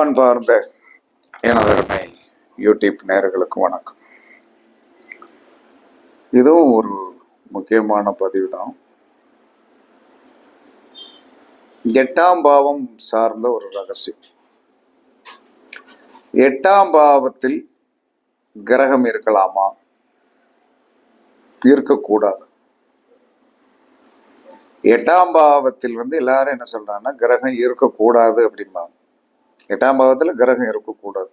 அன்பார்ந்த எனதருமை யூடியூப் நேர்களுக்கு வணக்கம். இதுவும் ஒரு முக்கியமான பதிவு தான் எட்டாம் பாவம் சார்ந்த ஒரு ரகசியம். எட்டாம் பாவத்தில் கிரகம் இருக்கலாமா? இருக்கக்கூடாது. எட்டாம் பாவத்தில் வந்து எல்லாரும் என்ன சொல்றாங்கன்னா கிரகம் இருக்கக்கூடாது அப்படிம்பாங்க. எட்டாம் பாவத்துல கிரகம் இருக்கக்கூடாது.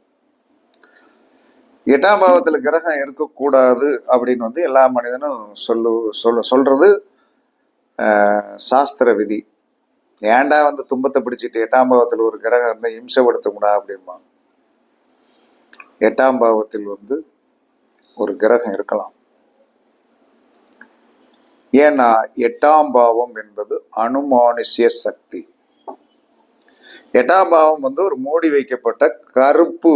எட்டாம் பாவத்துல கிரகம் இருக்கக்கூடாது அப்படின்னு வந்து எல்லா மனிதனும் சொல்லு சொல்ல சொல்றது சாஸ்திர விதி. ஏன்டா வந்து துன்பத்தை பிடிச்சிட்டு எட்டாம் பாவத்தில் ஒரு கிரகம் இருந்தால் இம்சப்படுத்தக்கூடா அப்படிம்பாங்க. எட்டாம் பாவத்தில் வந்து ஒரு கிரகம் இருக்கலாம். ஏன்னா எட்டாம் பாவம் என்பது அனுமானுஷ்ய சக்தி. எட்டாம் பாவம் வந்து ஒரு மூடி வைக்கப்பட்ட கருப்பு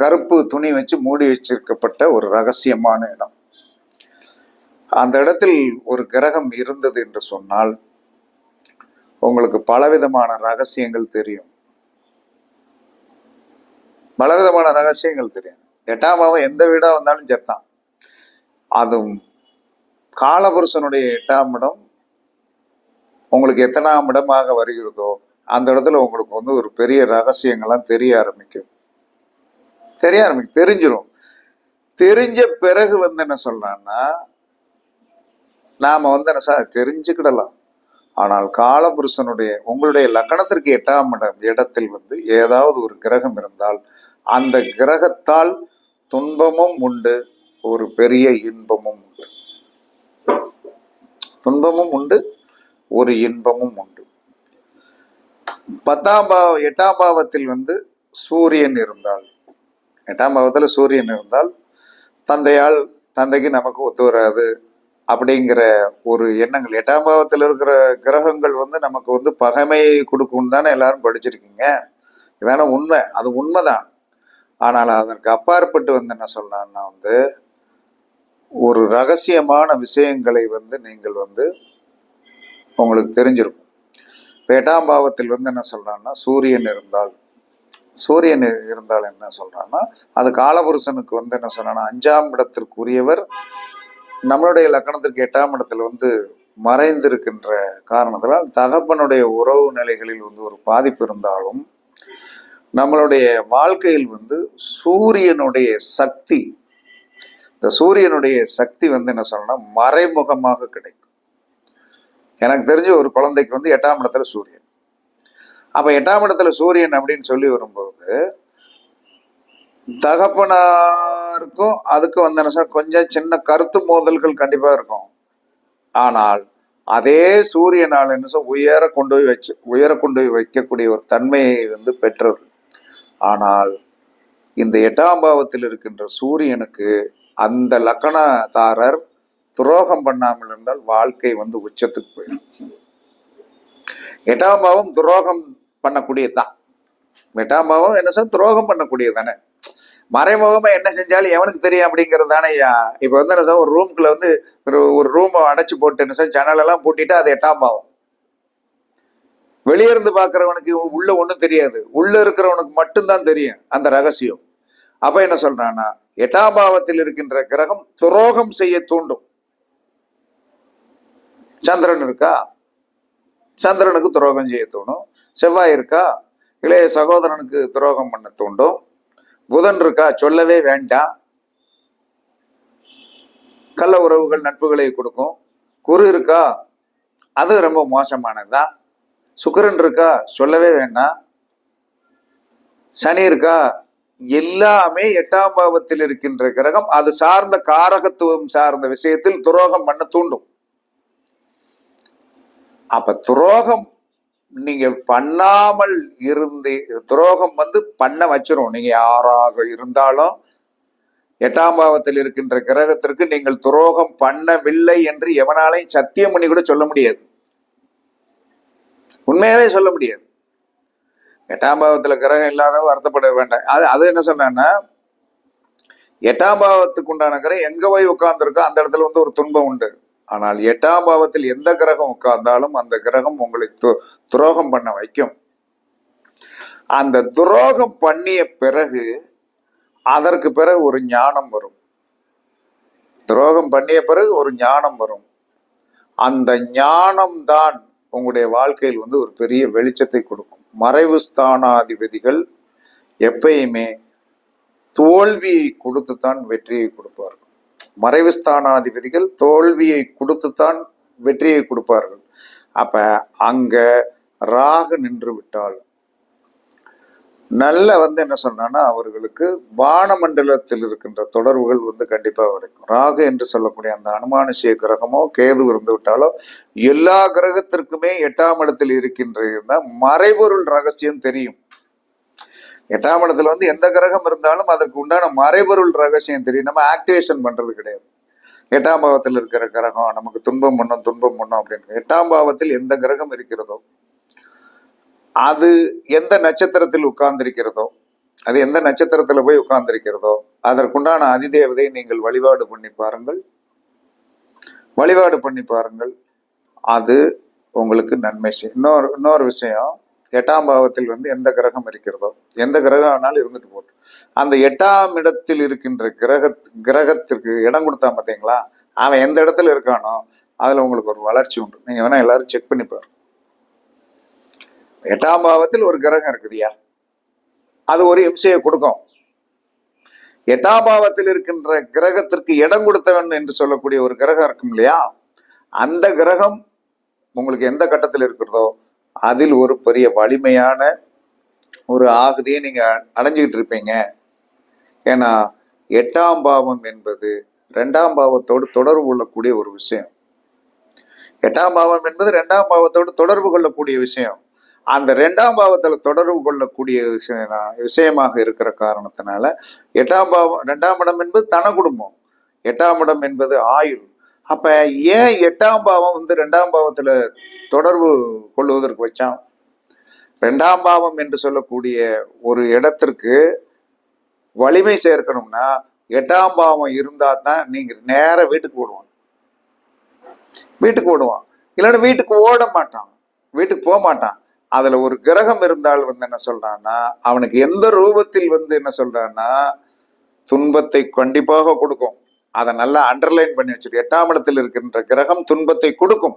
கருப்பு துணி வச்சு மூடி வச்சிருக்கப்பட்ட ஒரு ரகசியமான இடம். அந்த இடத்தில் ஒரு கிரகம் இருந்தது என்று சொன்னால் உங்களுக்கு பலவிதமான ரகசியங்கள் தெரியும். பலவிதமான ரகசியங்கள் தெரியும். எட்டாம் பாவம் எந்த வீடா வந்தாலும் சரிதான். அதுவும் காலபுருஷனுடைய எட்டாம் இடம் உங்களுக்கு எத்தனாம் இடமாக வருகிறதோ அந்த இடத்துல உங்களுக்கு வந்து ஒரு பெரிய ரகசியங்கள்லாம் தெரிய ஆரம்பிக்கும். தெரிய ஆரம்பிக்கும். தெரிஞ்சிரும். தெரிஞ்ச பிறகு வந்து என்ன சொல்றான்னா நாம வந்து என்ன சார் தெரிஞ்சுக்கிடலாம். ஆனால் காலபுருஷனுடைய உங்களுடைய லக்கணத்திற்கு எட்டாம் இடம் இடத்தில் வந்து ஏதாவது ஒரு கிரகம் இருந்தால் அந்த கிரகத்தால் துன்பமும் உண்டு ஒரு பெரிய இன்பமும் உண்டு. துன்பமும் உண்டு ஒரு இன்பமும் உண்டு. பத்தாம் பாவ எட்டாம் பாவத்தில் வந்து சூரியன் இருந்தால் எட்டாம் பாவத்தில் சூரியன் இருந்தால் தந்தையால் தந்தைக்கு நமக்கு ஒத்து வராது அப்படிங்கிற ஒரு எண்ணங்கள். எட்டாம் பாவத்தில் இருக்கிற கிரகங்கள் வந்து நமக்கு வந்து பகைமையை கொடுக்கும்னு தானே எல்லாரும் படிச்சிருக்கீங்க. இதான உண்மை. அது உண்மைதான். ஆனால் அதற்கு அப்பாற்பட்டு வந்து என்ன சொல்லலாம்னா வந்து ஒரு ரகசியமான விஷயங்களை வந்து நீங்கள் வந்து உங்களுக்கு தெரிஞ்சிருக்கும். இப்ப எட்டாம் பாவத்தில் வந்து என்ன சொல்கிறான்னா சூரியன் இருந்தால் சூரியன் இருந்தால் என்ன சொல்கிறான்னா அது காலபுருஷனுக்கு வந்து என்ன சொல்கிறான்னா அஞ்சாம் இடத்திற்குரியவர் நம்மளுடைய லக்கணத்திற்கு எட்டாம் இடத்துல வந்து மறைந்திருக்கின்ற காரணத்தினால் தகப்பனுடைய உறவு நிலைகளில் வந்து ஒரு பாதிப்பு இருந்தாலும் நம்மளுடைய வாழ்க்கையில் வந்து சூரியனுடைய சக்தி இந்த சூரியனுடைய சக்தி வந்து என்ன சொல்லணும்னா மறைமுகமாக கிடைக்கும். எனக்கு தெரிஞ்ச ஒரு குழந்தைக்கு வந்து எட்டாம் இடத்துல சூரியன். அப்ப எட்டாம் இடத்துல சூரியன் அப்படின்னு சொல்லி வரும்போது தகப்பனாருக்கும் அதுக்கும் வந்து என்ன சார் கொஞ்சம் சின்ன கருத்து மோதல்கள் கண்டிப்பா இருக்கும். ஆனால் அதே சூரியனால் என்ன சார் உயர கொண்டு போய் வச்சு உயர கொண்டு போய் வைக்கக்கூடிய ஒரு தன்மையை வந்து பெற்றது. ஆனால் இந்த எட்டாம் பாவத்தில் இருக்கின்ற சூரியனுக்கு அந்த லக்கணதாரர் துரோகம் பண்ணாமல் இருந்தால் வாழ்க்கை வந்து உச்சத்துக்கு போயிடும். எட்டாம் பாவம் துரோகம் பண்ணக்கூடியதுதான். எட்டாம் பாவம் என்ன சொன்ன துரோகம் பண்ணக்கூடியது தானே மறைமுகமா என்ன செஞ்சாலும் எவனுக்கு தெரியும் அப்படிங்கிறது தானே ஐயா. இப்ப வந்து என்ன சார் ஒரு ரூம்குள்ள வந்து ஒரு ஒரு ரூமை அடைச்சு போட்டு என்ன சார் ஜன்னல் எல்லாம் பூட்டிட்டு அது எட்டாம் பாவம் வெளியே இருந்து பாக்குறவனுக்கு உள்ள ஒன்றும் தெரியாது. உள்ள இருக்கிறவனுக்கு மட்டும்தான் தெரியும் அந்த ரகசியம். அப்ப என்ன சொல்றான்னா எட்டாம் பாவத்தில் இருக்கின்ற கிரகம் துரோகம் செய்ய தூண்டும். சந்திரன் இருக்கா? சந்திரனுக்கு துரோகம் செய்ய தோணும். செவ்வாய் இருக்கா? இளைய சகோதரனுக்கு துரோகம் பண்ண தூண்டும். புதன் இருக்கா? சொல்லவே வேண்டாம். கள்ள உறவுகள் நட்புகளை கொடுக்கும். குரு இருக்கா? அது ரொம்ப மோசமானதுதான் சுக்கரன் இருக்கா? சொல்லவே வேண்டாம். சனி இருக்கா? எல்லாமே எட்டாம் பாவத்தில் இருக்கின்ற கிரகம் அது சார்ந்த காரகத்துவம் சார்ந்த விஷயத்தில் துரோகம் பண்ண தூண்டும். அப்ப துரோகம் நீங்க பண்ணாமல் இருந்து துரோகம் வந்து பண்ண வச்சிரும். நீங்க யாராக இருந்தாலும் எட்டாம் பாவத்தில் இருக்கின்ற கிரகத்திற்கு நீங்கள் துரோகம் பண்ணவில்லை என்று எவனாலையும் சத்தியம் பண்ணி கூட சொல்ல முடியாது. உண்மையாவே சொல்ல முடியாது. எட்டாம் பாவத்தில் கிரகம் இல்லாதவங்க வருத்தப்பட வேண்டாம். அது அது என்ன சொன்னேன்னா எட்டாம் பாவத்துக்கு உண்டான கிரகம் எங்க போய் உட்கார்ந்துருக்கோ அந்த இடத்துல வந்து ஒரு துன்பம் உண்டு. ஆனால் எட்டாம் பாவத்தில் எந்த கிரகம் உட்கார்ந்தாலும் அந்த கிரகம் உங்களை து- துரோகம் பண்ண வைக்கும். அந்த துரோகம் பண்ணிய பிறகு அதற்கு பிறகு ஒரு ஞானம் வரும். துரோகம் பண்ணிய பிறகு ஒரு ஞானம் வரும். அந்த ஞானம் தான் உங்களுடைய வாழ்க்கையில் வந்து ஒரு பெரிய வெளிச்சத்தை கொடுக்கும். மறைவு ஸ்தானாதிபதிகள் எப்பயுமே தோல்வியை கொடுத்துத்தான் வெற்றியை கொடுப்பார்கள். மறைவு ஸ்தானாதிபதிகள் தோல்வியை கொடுத்துத்தான் வெற்றியை கொடுப்பார்கள். அப்ப அங்க ராகு நின்று விட்டால் நல்ல வந்து என்ன சொன்னா அவர்களுக்கு வானமண்டலத்தில் இருக்கின்ற தொடர்புகள் வந்து கண்டிப்பா கிடைக்கும் ராகு என்று சொல்லக்கூடிய அந்த அனுமானுஷிய கிரகமோ கேது இருந்து விட்டாலோ எல்லா கிரகத்திற்குமே எட்டாம் இடத்தில் இருக்கின்ற மறைபொருள் ரகசியம் தெரியும். எட்டாம் இடத்துல வந்து எந்த கிரகம் இருந்தாலும் அதற்கு உண்டான மறைபொருள் ரகசியம் தெரியும். நம்ம ஆக்டிவேஷன் பண்றது கிடையாது. எட்டாம் பாவத்தில் இருக்கிற கிரகம் நமக்கு துன்பம் பண்ணும் துன்பம் பண்ணும் அப்படின்னு. எட்டாம் பாவத்தில் எந்த கிரகம் இருக்கிறதோ அது எந்த நட்சத்திரத்தில் உட்கார்ந்திருக்கிறதோ அது எந்த நட்சத்திரத்துல போய் உட்கார்ந்திருக்கிறதோ அதற்குண்டான அதிதேவதை நீங்கள் வழிபாடு பண்ணி பாருங்கள். வழிபாடு பண்ணி பாருங்கள். அது உங்களுக்கு நன்மை செய்யும். இன்னொரு இன்னொரு விஷயம் எட்டாம் பாவத்தில் வந்து எந்த கிரகம் இருக்கிறதோ எந்த கிரகம் ஆனாலும் இருந்துட்டு போட்டோம் அந்த எட்டாம் இடத்தில் இருக்கின்ற கிரக கிரகத்திற்கு இடம் கொடுத்தா பார்த்தீங்களா? அவன் எந்த இடத்துல இருக்கானோ அதுல உங்களுக்கு ஒரு வளர்ச்சி உண்டு. நீங்க வேணா எல்லாரும் செக் பண்ணி பாரு எட்டாம் பாவத்தில் ஒரு கிரகம் இருக்குதுயா அது ஒரு இம்சையை கொடுக்கும். எட்டாம் பாவத்தில் இருக்கின்ற கிரகத்திற்கு இடம் கொடுத்தவன் என்று சொல்லக்கூடிய ஒரு கிரகம் இருக்கும் இல்லையா? அந்த கிரகம் உங்களுக்கு எந்த கட்டத்தில் இருக்கிறதோ அதில் ஒரு பெரிய வலிமையான ஒரு ஆகுதியை நீங்கள் அடைஞ்சிக்கிட்டு இருப்பீங்க. ஏன்னா எட்டாம் பாவம் என்பது ரெண்டாம் பாவத்தோடு தொடர்பு கொள்ளக்கூடிய ஒரு விஷயம். எட்டாம் பாவம் என்பது ரெண்டாம் பாவத்தோடு தொடர்பு கொள்ளக்கூடிய விஷயம். அந்த ரெண்டாம் பாவத்தில் தொடர்பு கொள்ளக்கூடிய விஷயம் விஷயமாக இருக்கிற காரணத்தினால எட்டாம் பாவம் ரெண்டாம் இடம் என்பது தன குடும்பம். எட்டாம் இடம் என்பது ஆயுள். அப்ப ஏன் எட்டாம் பாவம் வந்து ரெண்டாம் பாவத்துல தொடர்பு கொள்வதற்கு வச்சான்? ரெண்டாம் பாவம் என்று சொல்லக்கூடிய ஒரு இடத்திற்கு வலிமை சேர்க்கணும்னா எட்டாம் பாவம் இருந்தா தான் நீங்க நேர வீட்டுக்கு ஓடுவான். வீட்டுக்கு ஓடுவான். இல்லைன்னா வீட்டுக்கு ஓட மாட்டான். வீட்டுக்கு போக மாட்டான். அதுல ஒரு கிரகம் இருந்தால் வந்து என்ன சொல்றான்னா அவனுக்கு எந்த ரூபத்தில் வந்து என்ன சொல்றான்னா துன்பத்தை கண்டிப்பாக கொடுக்கும். அதை நல்லா அண்டர்லைன் பண்ணி வச்சுட்டு எட்டாம் இடத்தில் இருக்கின்ற கிரகம் துன்பத்தை கொடுக்கும்.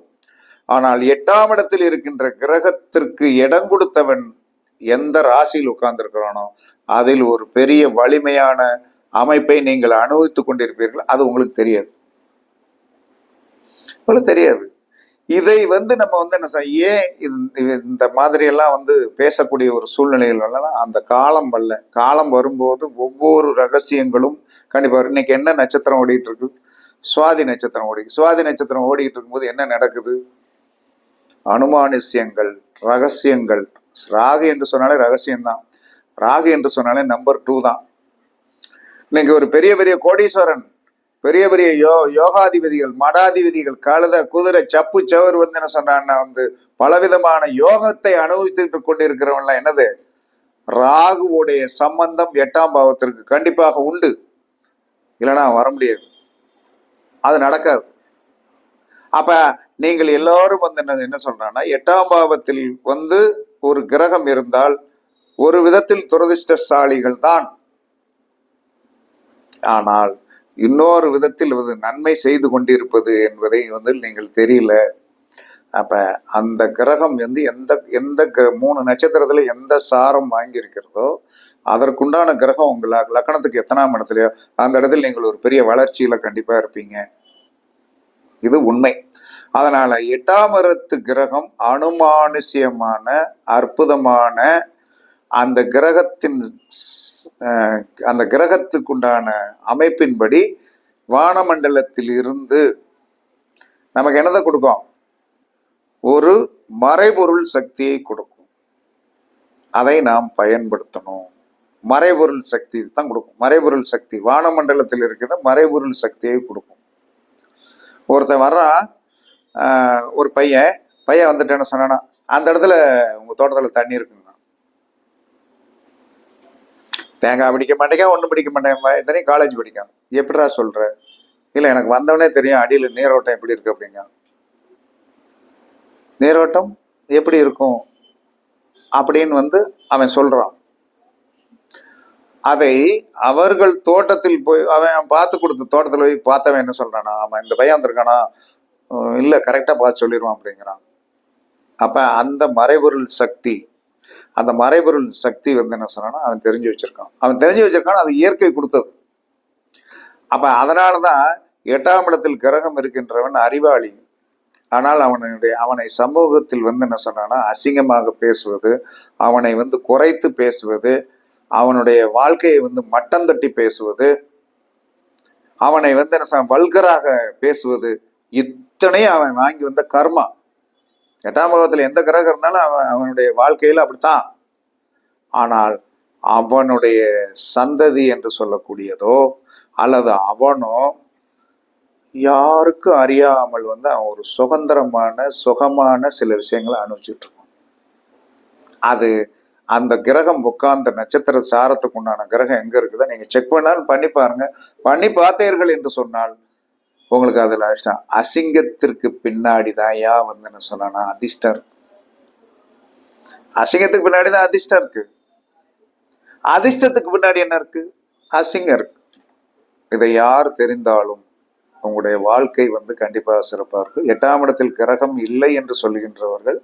ஆனால் எட்டாம் இடத்தில் இருக்கின்ற கிரகத்திற்கு இடம் கொடுத்தவன் எந்த ராசியில் உட்கார்ந்துருக்கிறானோ அதில் ஒரு பெரிய வலிமையான அமைப்பை நீங்கள் அனுபவித்துக் கொண்டிருப்பீர்கள். அது உங்களுக்கு தெரியாது. உங்களுக்கு தெரியாது. இதை வந்து நம்ம வந்து என்ன செய்ய ஏன் இந்த- இந்த மாதிரி எல்லாம் வந்து பேசக்கூடிய ஒரு சூழ்நிலைகள் வரலன்னா அந்த காலம் வரல. காலம் வரும்போது ஒவ்வொரு ரகசியங்களும் கண்டிப்பா வரும். இன்னைக்கு என்ன நட்சத்திரம் ஓடிட்டு இருக்கு? சுவாதி நட்சத்திரம் ஓடி சுவாதி நட்சத்திரம் ஓடிக்கிட்டு இருக்கும்போது என்ன நடக்குது? அனுமானிசியங்கள் ரகசியங்கள். ராகு என்று சொன்னாலே ரகசியம்தான். ராகு என்று சொன்னாலே நம்பர் டூ தான். இன்னைக்கு ஒரு பெரிய பெரிய கோடீஸ்வரன் பெரிய பெரிய யோ யோகாதிபதிகள் மடாதிபதிகள் கழுத குதிரை சப்பு சவர் வந்து என்ன சொன்னான்னா வந்து பலவிதமான யோகத்தை அனுபவித்துட்டு கொண்டிருக்கிறவன்லாம் என்னது? ராகுவோடைய சம்பந்தம் எட்டாம் பாவத்திற்கு கண்டிப்பாக உண்டு. இல்லைன்னா வர முடியாது. அது நடக்காது. அப்ப நீங்கள் எல்லாரும் வந்து என்ன என்ன சொல்றாங்கன்னா எட்டாம் பாவத்தில் வந்து ஒரு கிரகம் இருந்தால் ஒரு விதத்தில் துரதிர்ஷ்டசாலிகள் தான் ஆனால் இன்னொரு விதத்தில் வந்து நன்மை செய்து கொண்டிருப்பது என்பதை வந்து நீங்கள் தெரியல. அப்ப அந்த கிரகம் வந்து எந்த எந்த மூணு நட்சத்திரத்துல எந்த சாரம் வாங்கியிருக்கிறதோ அதற்குண்டான கிரகம் உங்களை லக்கணத்துக்கு எத்தனாம் இடத்துலயோ அந்த இடத்துல நீங்கள் ஒரு பெரிய வளர்ச்சியில கண்டிப்பா இருப்பீங்க. இது உண்மை. அதனால எட்டாம் இடத்து கிரகம் அனுமானுஷ்யமான அற்புதமான அந்த கிரகத்தின் அந்த கிரகத்துக்குண்டான அமைப்பின்படி வானமண்டலத்தில் இருந்து நமக்கு என்னதை கொடுக்கும்? ஒரு மறைபொருள் சக்தியை கொடுக்கும். அதை நாம் பயன்படுத்தணும். மறைபொருள் சக்தி தான் கொடுக்கும். மறைபொருள் சக்தி வானமண்டலத்தில் இருக்கிற மறைபொருள் சக்தியை கொடுக்கும். ஒருத்தன் வர்றான் ஒரு பையன் பையன் வந்துட்டேன்னு சொன்னானா அந்த இடத்துல உங்க தோட்டத்துல தண்ணி இருக்குங்க. தேங்காய் பிடிக்க மாட்டேங்க ஒன்றும் பிடிக்க மாட்டேன் இத்தனையும் காலேஜ் படிக்கான் எப்படிடா சொல்கிற இல்லை எனக்கு வந்தவனே தெரியும் அடியில் நீரோட்டம் எப்படி இருக்கு அப்படிங்க. நீரோட்டம் எப்படி இருக்கும் அப்படின்னு வந்து அவன் சொல்கிறான் அதை அவர்கள் தோட்டத்தில் போய் அவன் பார்த்து கொடுத்த தோட்டத்தில் போய் பார்த்தவன் என்ன சொல்கிறானா அவன் இந்த பையன் வந்திருக்கானா? இல்லை கரெக்டாக பார்த்து சொல்லிடுவான் அப்படிங்கிறான். அப்போ அந்த மறைபொருள் சக்தி அந்த மறைபொருள் சக்தி வந்து என்ன சொன்னான்னா அவன் தெரிஞ்சு வச்சிருக்கான். அவன் தெரிஞ்சு வச்சிருக்கான் அது இயற்கை கொடுத்தது. அப்ப அதனாலதான் எட்டாம் இடத்தில் கிரகம் இருக்கின்றவன் அறிவாளி. ஆனால் அவனுடைய அவனை சமூகத்தில் வந்து என்ன சொன்னான்னா அசிங்கமாக பேசுவது அவனை வந்து குறைத்து பேசுவது அவனுடைய வாழ்க்கையை வந்து மட்டம் தட்டி பேசுவது அவனை வந்து என்ன வல்கராக பேசுவது இத்தனையும் அவன் வாங்கி வந்த கர்மா. எட்டாம் பாவத்தில் எந்த கிரகம் இருந்தாலும் அவன் அவனுடைய வாழ்க்கையில் அப்படித்தான். ஆனால் அவனுடைய சந்ததி என்று சொல்லக்கூடியதோ அல்லது அவனோ யாருக்கும் அறியாமல் வந்து அவன் ஒரு சுதந்திரமான சுகமான சில விஷயங்களை அனுபவிச்சுட்டு இருக்கான் அது அந்த கிரகம் உட்கார்ந்த நட்சத்திர சாரத்துக்கு உண்டான கிரகம் எங்க இருக்குதோ நீங்க செக் பண்ணாலும் பண்ணி பாருங்க. பண்ணி பார்த்தீர்கள் என்று சொன்னால் உங்களுக்கு அதில் அதிர்ஷ்டம் அசிங்கத்திற்கு பின்னாடி தான் யா வந்து என்ன அதிர்ஷ்டம் இருக்கு. அசிங்கத்துக்கு பின்னாடி தான் அதிர்ஷ்டம் இருக்கு. அதிர்ஷ்டத்துக்கு பின்னாடி என்ன இருக்கு? அசிங்கம் இருக்கு. இதை யார் தெரிந்தாலும் உங்களுடைய வாழ்க்கை வந்து கண்டிப்பாக சிறப்பாக இருக்கும். எட்டாம் இடத்தில் கிரகம் இல்லை என்று சொல்லுகின்றவர்கள்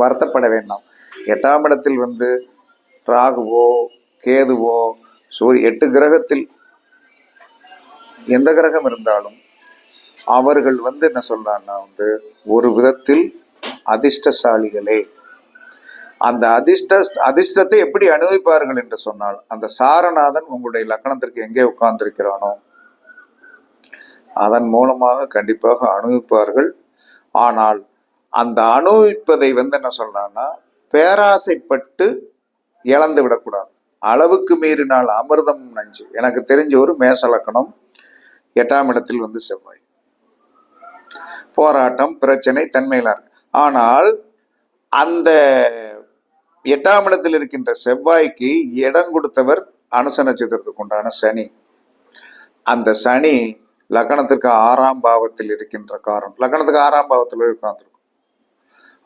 வருத்தப்பட வேண்டாம். எட்டாம் இடத்தில் வந்து ராகுவோ கேதுவோ சூரிய எட்டு கிரகத்தில் எந்த கிரகம் இருந்தாலும் அவர்கள் வந்து என்ன சொல்றாங்கன்னா வந்து ஒரு விதத்தில் அதிர்ஷ்டசாலிகளே. அந்த அதிர்ஷ்ட அதிர்ஷ்டத்தை எப்படி அனுபவிப்பார்கள் என்று சொன்னால் அந்த சாரநாதன் உங்களுடைய லக்கணத்திற்கு எங்கே உட்கார்ந்திருக்கிறானோ அதன் மூலமாக கண்டிப்பாக அனுபவிப்பார்கள். ஆனால் அந்த அனுபவிப்பதை வந்து என்ன சொல்றான்னா பேராசைப்பட்டு இழந்து விடக்கூடாது. அளவுக்கு மீறினால் அமிர்தம் நஞ்சு. எனக்கு தெரிஞ்ச ஒரு மேச லக்கணம் எட்டாம் இடத்தில் வந்து செவ்வாய். போராட்டம் பிரச்சனை தன்மையில இருக்கு ஆனால் அந்த எட்டாம் இடத்தில் இருக்கின்ற செவ்வாய்க்கு இடம் கொடுத்தவர் அனுச நட்சத்திரத்துக்கு உண்டான சனி. அந்த சனி லக்கணத்திற்கு ஆறாம் பாவத்தில் இருக்கின்ற காரணம். லக்கணத்துக்கு ஆறாம் பாவத்தில் உட்கார்ந்துருக்கும்.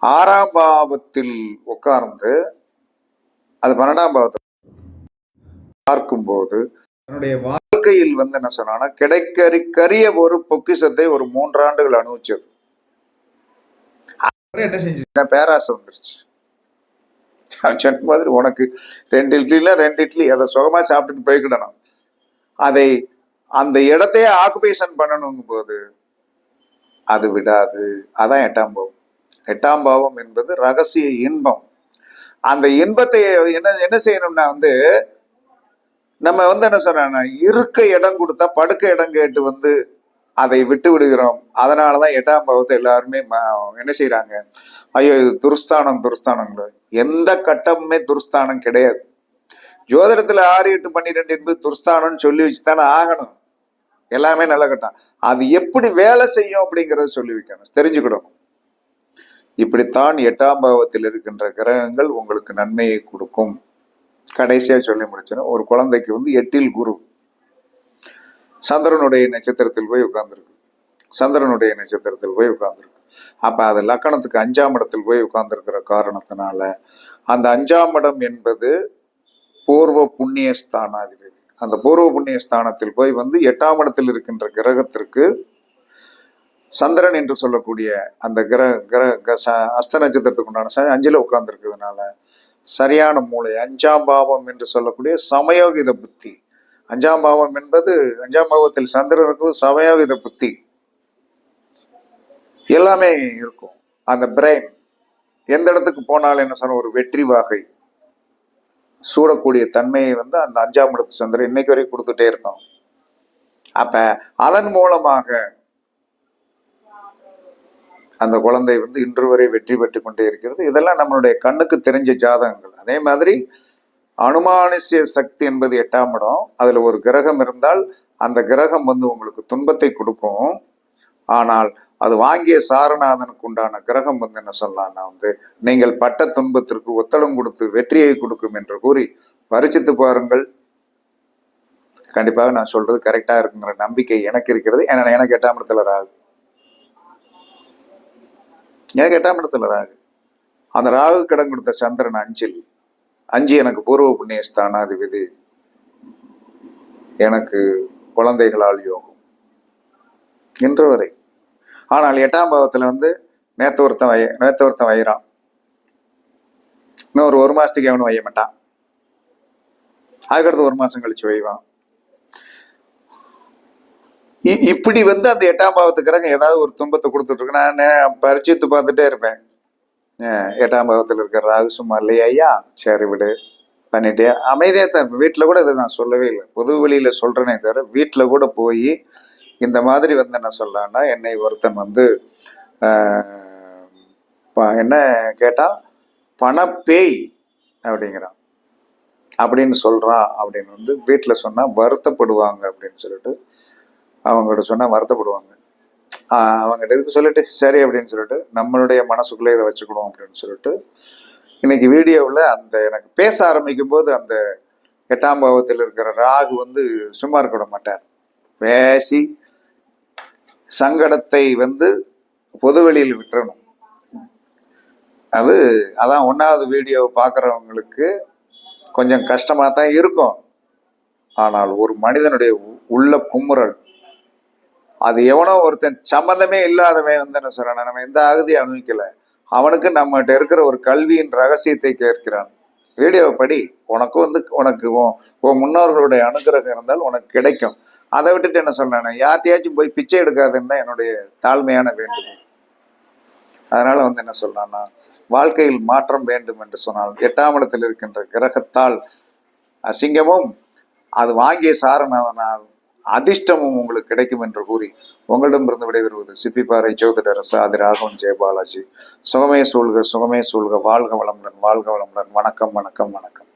ஆறாம் பாவத்தில் உட்கார்ந்து அது பன்னெண்டாம் பாவத்தில் பார்க்கும்போது தன்னுடைய வாழ்க்கையில் வந்து என்ன சொன்னான்னா கிடைக்கறி கரிய ஒரு பொக்கிஷத்தை ஒரு மூன்றாண்டுகள் அனுபவிச்சது. என்ன செஞ்சு பேராசை வந்துருச்சு. சொன்ன மாதிரி உனக்கு ரெண்டு இட்லில ரெண்டு இட்லி அதை சுகமா சாப்பிட்டுட்டு போய்க்கிடணும். அதை அந்த இடத்தையே ஆக்குபேஷன் பண்ணணுங்கும் போது அது விடாது. அதான் எட்டாம் பாவம். எட்டாம் பாவம் என்பது ரகசிய இன்பம். அந்த இன்பத்தை என்ன என்ன செய்யணும்னா வந்து நம்ம வந்து என்ன சொல்றேன்னா இருக்க இடம் கொடுத்தா படுக்க இடம் கேட்டு வந்து அதை விட்டு விடுகிறோம். அதனாலதான் எட்டாம் பாவத்தை எல்லாருமே என்ன செய்யறாங்க ஐயோ இது துருஸ்தானம் துருஸ்தானங்களோ. எந்த கட்டமுமே துருஸ்தானம் கிடையாது. ஜோதிடத்துல ஆறு எட்டு பன்னிரெண்டு என்பது துருஸ்தானம்னு சொல்லி வச்சுதானே ஆகணும். எல்லாமே நல்ல கட்டம். அது எப்படி வேலை செய்யும் அப்படிங்கறத சொல்லி வைக்கணும். தெரிஞ்சுக்கிடணும் இப்படித்தான் எட்டாம் பாவத்தில் இருக்கின்ற கிரகங்கள் உங்களுக்கு நன்மையை கொடுக்கும். கடைசியாக சொல்லி முடிச்சோன்னா ஒரு குழந்தைக்கு வந்து எட்டில் குரு. சந்திரனுடைய நட்சத்திரத்தில் போய் உட்கார்ந்துருக்கு. சந்திரனுடைய நட்சத்திரத்தில் போய் உட்கார்ந்துருக்கு. அப்போ அது லக்கணத்துக்கு அஞ்சாம் இடத்தில் போய் உட்கார்ந்துருக்கிற காரணத்தினால அந்த அஞ்சாம் இடம் என்பது பூர்வ புண்ணிய ஸ்தானாதிபதி. அந்த பூர்வ புண்ணிய ஸ்தானத்தில் போய் வந்து எட்டாம் இடத்தில் இருக்கின்ற கிரகத்திற்கு சந்திரன் என்று சொல்லக்கூடிய அந்த கிரக கிரக க- ச- அஸ்த நட்சத்திரத்துக்கு உண்டான ச- உட்கார்ந்துருக்கிறதுனால சரியான மூளை அஞ்சாம் பாவம் என்று சொல்லக்கூடிய சமயோகித புத்தி. அஞ்சாம் பாவம் என்பது அஞ்சாம் பாவத்தில் சந்திரன் இருக்கிறது சமயோகித புத்தி. எல்லாமே இருக்கும். அந்த பிரெயின் எந்த இடத்துக்கு போனாலும் என்ன சொன்ன ஒரு வெற்றி வாகை. சூடக்கூடிய தன்மையை வந்து அந்த அஞ்சாம் இடத்து சந்திரன் இன்னைக்கு வரைக்கும் கொடுத்துட்டே இருக்கோம் அப்ப அதன் மூலமாக அந்த குழந்தை வந்து இன்று வரை வெற்றி பெற்று கொண்டே இருக்கிறது. இதெல்லாம் நம்மளுடைய கண்ணுக்கு தெரிஞ்ச ஜாதகங்கள். அதே மாதிரி அனுமானிசிய சக்தி என்பது எட்டாம் இடம். அதில் ஒரு கிரகம் இருந்தால் அந்த கிரகம் வந்து உங்களுக்கு துன்பத்தை கொடுக்கும். ஆனால் அது வாங்கிய சாரநாதனுக்கு உண்டான கிரகம் வந்து என்ன சொல்லலாம்னா வந்து நீங்கள் பட்ட துன்பத்திற்கு ஒத்தடம் கொடுத்து வெற்றியை கொடுக்கும் என்று கூறி பரிசித்து பாருங்கள். கண்டிப்பாக நான் சொல்றது கரெக்டாக இருக்குங்கிற நம்பிக்கை எனக்கு இருக்கிறது. ஏன்னா எனக்கு எட்டாம் இடத்துல ராகு. எனக்கு எட்டாம் இடத்துல ராகு? அந்த ராகு கடன் கொடுத்த சந்திரன் அஞ்சில் அஞ்சு எனக்கு பூர்வ புண்ணிய ஸ்தானாதிபதி. எனக்கு குழந்தைகளால் யோகம். இன்று வரை ஆனால் எட்டாம் பாவத்தில் வந்து நேற்று ஒருத்தன் வய நேற்று ஒருத்தன் வைறான் இன்னும் ஒரு ஒரு மாதத்துக்கு எவனும் வைய மாட்டான். அதுக்கடுத்து ஒரு மாதம் கழிச்சு வைவான். இப்படி வந்து அந்த எட்டாம் பாவத்துக்கிறங்க ஏதாவது ஒரு துன்பத்தை கொடுத்துட்டு இருக்கு நான் பரிச்சயத்து பார்த்துட்டே இருப்பேன். எட்டாம் பாவத்தில் இருக்கிற ராகு சும்மா இல்லையா ஐயா சரி விடு பண்ணிட்டே. அமைதியாக தான் வீட்டில் கூட இதை நான் சொல்லவே இல்லை. பொது வெளியில் சொல்கிறேனே தவிர வீட்டில் கூட போய் இந்த மாதிரி வந்து என்ன சொல்லான்னா என்னை ஒருத்தன் வந்து ப- என்ன கேட்டால் பணப்பேய் அப்படிங்கிறான். அப்படின்னு சொல்கிறான் அப்படின்னு வந்து வீட்டில் சொன்னால் வருத்தப்படுவாங்க அப்படின்னு சொல்லிட்டு அவங்கள்ட்ட சொன்னால் வருத்தப்படுவாங்க. அவங்ககிட்ட இதுக்கு சொல்லிட்டு சரி அப்படின்னு சொல்லிட்டு நம்மளுடைய மனசுக்குள்ளே இதை வச்சுக்கணும் அப்படின்னு சொல்லிட்டு இன்னைக்கு வீடியோவில் அந்த எனக்கு பேச ஆரம்பிக்கும் போது அந்த எட்டாம் பாவத்தில் இருக்கிற ராகு வந்து சும்மா இருக்க மாட்டார். பேசி சங்கடத்தை வந்து பொதுவெளியில் விட்டுறணும். அது அதான் ஒன்றாவது வீடியோவை பார்க்குறவங்களுக்கு கொஞ்சம் கஷ்டமாக தான் இருக்கும். ஆனால் ஒரு மனிதனுடைய உ- உள்ள குமுறல் அது எவனோ ஒருத்தன் சம்மந்தமே இல்லாதவன் வந்து என்ன சொல்றான்? நம்ம எந்த அகதியை அனுபவிக்கல? அவனுக்கு நம்மகிட்ட இருக்கிற ஒரு கல்வியின் ரகசியத்தை கேட்கிறான். வீடியோவை படி உனக்கும் வந்து உனக்கு உன் உன் முன்னோர்களுடைய அனுகிரகம் இருந்தால் உனக்கு கிடைக்கும். அதை விட்டுட்டு என்ன சொல்றேன்? யார்ட்டையாச்சும் போய் பிச்சை எடுக்காதுன்னு தான் என்னுடைய தாழ்மையான வேண்டுகோள். அதனால வந்து என்ன சொல்றான்னா வாழ்க்கையில் மாற்றம் வேண்டும் என்று சொன்னால் எட்டாம் இடத்தில் இருக்கின்ற கிரகத்தால் அசிங்கமும் அது வாங்கிய சாரணனால் அதிர்ஷ்டமும் உங்களுக்கு கிடைக்கும் என்று கூறி உங்களிடமிருந்து விடைபெறுவது சிப்பிப்பாறை ஜோதிடர் ஆதி ராகவன் ஜெயபாலாஜி சுகமே சூழ்க சுகமே சூழ்க. வாழ்க வளமுடன் வாழ்க வளமுடன். வணக்கம் வணக்கம் வணக்கம்.